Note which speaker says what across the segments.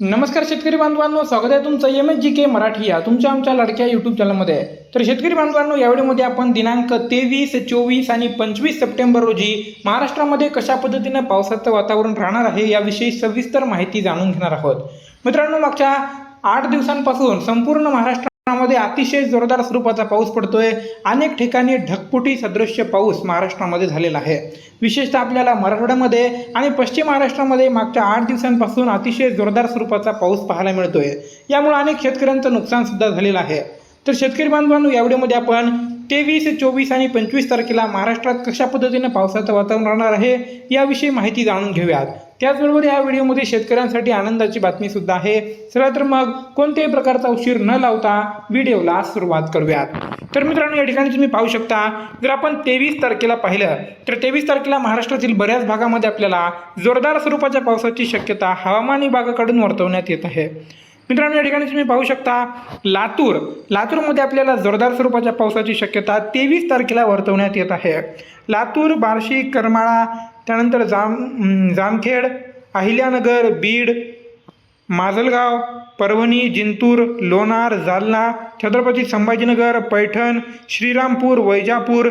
Speaker 1: नमस्कार शेतकरी बांधवांनो स्वागत आहे तुमचं M S G K Marathi या तुमच्या आमच्या लाडक्या यूट्यूब चॅनलमध्ये तर शेतकरी बांधवांनो यावेळीमध्ये आपण दिनांक तेवीस चोवीस आणि पंचवीस सप्टेंबर रोजी महाराष्ट्रामध्ये कशा पद्धतीनं पावसाचं वातावरण राहणार आहे याविषयी सविस्तर माहिती जाणून घेणार आहोत. मित्रांनो मागच्या आठ दिवसांपासून संपूर्ण महाराष्ट्रामध्ये अतिशय जोरदार स्वरूपाचा पाऊस पडतोय. अनेक ठिकाणी ढकपुटी सदृश्य पाऊस महाराष्ट्रामध्ये झालेला आहे. विशेषतः आपल्याला मराठवाड्यामध्ये आणि पश्चिम महाराष्ट्रामध्ये मागच्या आठ दिवसांपासून अतिशय जोरदार स्वरूपाचा पाऊस पाहायला मिळतोय. यामुळे अनेक शेतकऱ्यांचं नुकसान सुद्धा झालेलं आहे. तर शेतकरी बांधवांनो या व्हिडिओमध्ये आपण तेवीस चोवीस आणि पंचवीस तारखेला महाराष्ट्रात कशा पद्धतीने पावसाचं वातावरण राहणार आहे याविषयी माहिती जाणून घेऊयात. त्याचबरोबर या व्हिडिओमध्ये शेतकऱ्यांसाठी आनंदाची बातमी सुद्धा आहे. चला तर मग कोणत्याही प्रकारचा उशीर न लावता व्हिडिओला सुरुवात करूयात. तर मित्रांनो या ठिकाणी तुम्ही पाहू शकता जर आपण तेवीस तारखेला पाहिलं तर तेवीस तारखेला महाराष्ट्रातील बऱ्याच भागामध्ये आपल्याला जोरदार स्वरूपाच्या पावसाची शक्यता हवामान विभागाकडून वर्तवण्यात येत आहे. मित्रांनो या ठिकाणी तुम्ही पाहू शकता लातूर लातूरमध्ये आपल्याला जोरदार स्वरूपाच्या पावसाची शक्यता तेवीस तारखेला वर्तवण्यात येत आहे. लातूर बार्शी करमाळा त्यानंतर जाम जामखेड अहिल्यानगर बीड माजलगाव परभणी जिंतूर लोणार जालना छत्रपती संभाजीनगर पैठण श्रीरामपूर वैजापूर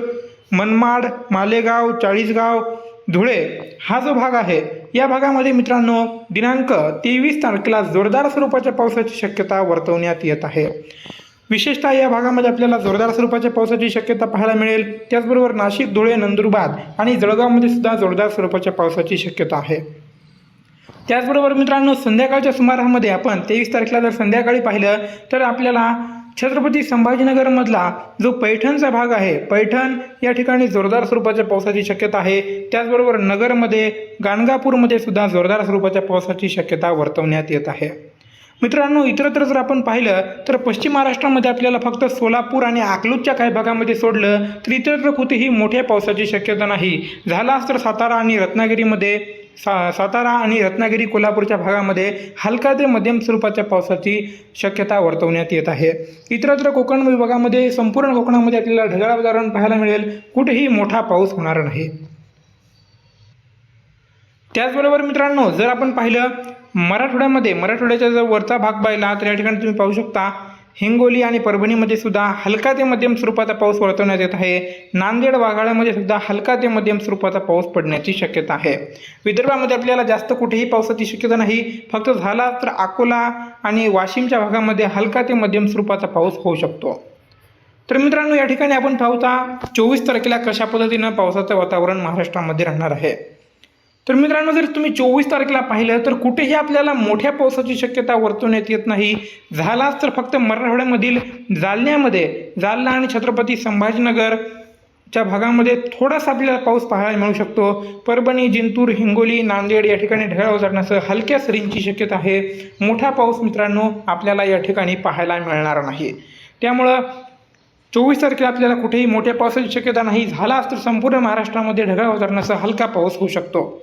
Speaker 1: मनमाड मालेगाव चाळीसगाव धुळे हा जो भाग आहे या भागामध्ये मित्रांनो दिनांक तेवीस तारखेला जोरदार स्वरूपाच्या पावसाची शक्यता वर्तवण्यात येत आहे. विशेषतः या भागामध्ये आपल्याला जोरदार स्वरूपाच्या पावसाची शक्यता पाहायला मिळेल. त्याचबरोबर नाशिक धुळे नंदुरबार आणि जळगावमध्ये सुद्धा जोरदार स्वरूपाच्या पावसाची शक्यता आहे. त्याचबरोबर मित्रांनो संध्याकाळच्या सुमारामध्ये आपण तेवीस तारखेला जर संध्याकाळी पाहिलं तर आपल्याला छत्रपती संभाजीनगरमधला जो पैठणचा भाग आहे पैठण या ठिकाणी जोरदार स्वरूपाच्या पावसाची शक्यता आहे. त्याचबरोबर नगरमध्ये गाणगापूरमध्ये सुद्धा जोरदार स्वरूपाच्या पावसाची शक्यता वर्तवण्यात येत आहे. मित्रांनो इतरत्र जर आपण पाहिलं तर पश्चिम महाराष्ट्रामध्ये आपल्याला फक्त सोलापूर आणि अकलूजच्या काही भागामध्ये सोडलं तर इतरत्र कुठेही मोठ्या पावसाची शक्यता नाही. झालाच तर सातारा आणि रत्नागिरीमध्ये सा सातारा आणि रत्नागिरी कोल्हापूरच्या भागामध्ये हलका ते मध्यम स्वरूपाच्या पावसाची शक्यता वर्तवण्यात येत आहे. इतरत्र कोकण विभागामध्ये संपूर्ण कोकणामध्ये आपल्याला ढगाळ वातावरण पाहायला मिळेल. कुठेही मोठा पाऊस होणार नाही. त्याचबरोबर मित्रांनो जर आपण पाहिलं मराठवाड्यामध्ये मराठवाड्याचा जर वरचा भाग पाहिला तर या ठिकाणी तुम्ही पाहू शकता हिंगोली आणि परभणीमध्ये सुद्धा हलका ते मध्यम स्वरूपाचा पाऊस वर्तवण्यात येत आहे. नांदेड वाघाळ्यामध्ये सुद्धा हलका ते मध्यम स्वरूपाचा पाऊस पडण्याची शक्यता आहे. विदर्भामध्ये आपल्याला जास्त कुठेही पावसाची शक्यता नाही. फक्त झाला तर अकोला आणि वाशिमच्या भागामध्ये हलका ते मध्यम स्वरूपाचा पाऊस होऊ शकतो. तर मित्रांनो या ठिकाणी आपण पाहता चोवीस तारखेला कशा पद्धतीनं पावसाचं वातावरण महाराष्ट्रामध्ये राहणार आहे. तर मित्रांनो जर तुम्ही चोवीस तारखेला पाहिलं तर कुठेही आपल्याला मोठ्या पावसाची शक्यता वर्तवण्यात येत नाही. झालाच तर फक्त मराठवाड्यामधील जालन्यामध्ये जालना आणि छत्रपती संभाजीनगर च्या भागामध्ये थोडासा आपल्याला पाऊस पाहायला मिळू शकतो. परभणी जिंतूर हिंगोली नांदेड या ठिकाणी ढगाळ उजाडण्यासह हलक्या सरींची शक्यता आहे. मोठा पाऊस मित्रांनो आपल्याला या ठिकाणी पाहायला मिळणार नाही. त्यामुळं चोवीस तारखेला आपल्याला कुठेही मोठ्या पावसाची शक्यता नाही. झालाच तर संपूर्ण महाराष्ट्रामध्ये ढगाळ उजाडण्यासह हलका पाऊस होऊ शकतो.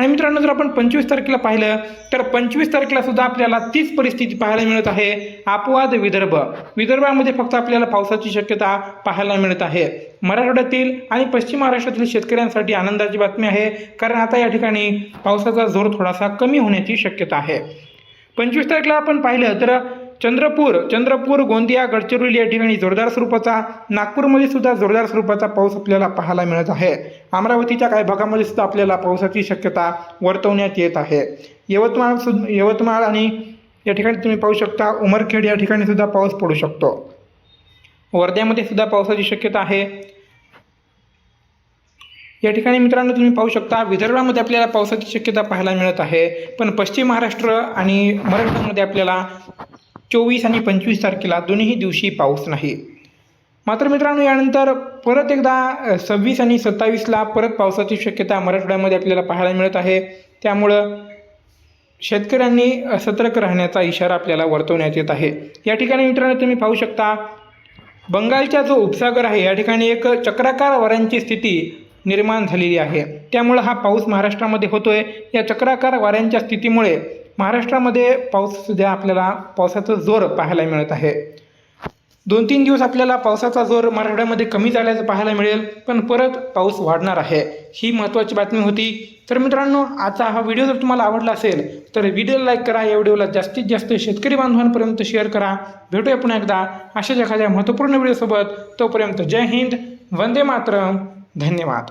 Speaker 1: आणि मित्रांनो जर आपण पंचवीस तारखेला पाहिलं तर पंचवीस तारखेला सुद्धा आपल्याला तीच परिस्थिती पाहायला मिळत आहे. अपवाद विदर्भ. विदर्भामध्ये फक्त आपल्याला पावसाची शक्यता पाहायला मिळत आहे. मराठवाड्यातील आणि पश्चिम महाराष्ट्रातील शेतकऱ्यांसाठी आनंदाची बातमी आहे कारण आता या ठिकाणी पावसाचा जोर थोडासा कमी होण्याची शक्यता आहे. पंचवीस तारखेला आपण पाहिलं तर चंद्रपूर चंद्रपूर गोंदिया गडचिरोली या ठिकाणी जोरदार स्वरूपाचा नागपूरमध्ये सुद्धा जोरदार स्वरूपाचा पाऊस आपल्याला पाहायला मिळत आहे. अमरावतीच्या काही भागामध्ये सुद्धा आपल्याला पावसाची शक्यता वर्तवण्यात येत आहे. यवतमाळ सुद्धा यवतमाळ आणि या ठिकाणी तुम्ही पाहू शकता उमरखेड या ठिकाणी सुद्धा पाऊस पडू शकतो. वर्ध्यामध्ये सुद्धा पावसाची शक्यता आहे. या ठिकाणी मित्रांनो तुम्ही पाहू शकता विदर्भामध्ये आपल्याला पावसाची शक्यता पाहायला मिळत आहे. पण पश्चिम महाराष्ट्र आणि मराठवाड्यामध्ये आपल्याला चोवीस आणि पंचवीस तारखेला दोन्ही दिवशी पाऊस नाही. मात्र मित्रांनो यानंतर परत एकदा सव्वीस आणि सत्तावीसला परत पावसाची शक्यता मराठवाड्यामध्ये आपल्याला पाहायला मिळत आहे. त्यामुळं शेतकऱ्यांनी सतर्क राहण्याचा इशारा आपल्याला वर्तवण्यात येत आहे. या ठिकाणी मित्रांनो तुम्ही पाहू शकता बंगालचा जो उपसागर आहे या ठिकाणी एक चक्राकार वाऱ्यांची स्थिती निर्माण झालेली आहे. त्यामुळं हा पाऊस महाराष्ट्रामध्ये होतोय. या चक्राकार वाऱ्यांच्या स्थितीमुळे महाराष्ट्रामध्ये पाऊस सध्या आपल्याला पावसाचा जोर पाहायला मिळत आहे. दोन तीन दिवस आपल्याला पावसाचा जोर मराठवाड्यामध्ये कमी झाल्याचं पाहायला मिळेल पण परत पाऊस वाढणार आहे. ही महत्त्वाची बातमी होती. तर मित्रांनो आजचा हा व्हिडिओ जर तुम्हाला आवडला असेल तर व्हिडिओला लाईक करा या व्हिडिओला जास्तीत जास्त शेतकरी बांधवांपर्यंत शेअर करा. भेटूया पुन्हा एकदा अशाच एखाद्या महत्त्वपूर्ण व्हिडिओसोबत. तोपर्यंत जय हिंद वंदे मातरम. धन्यवाद.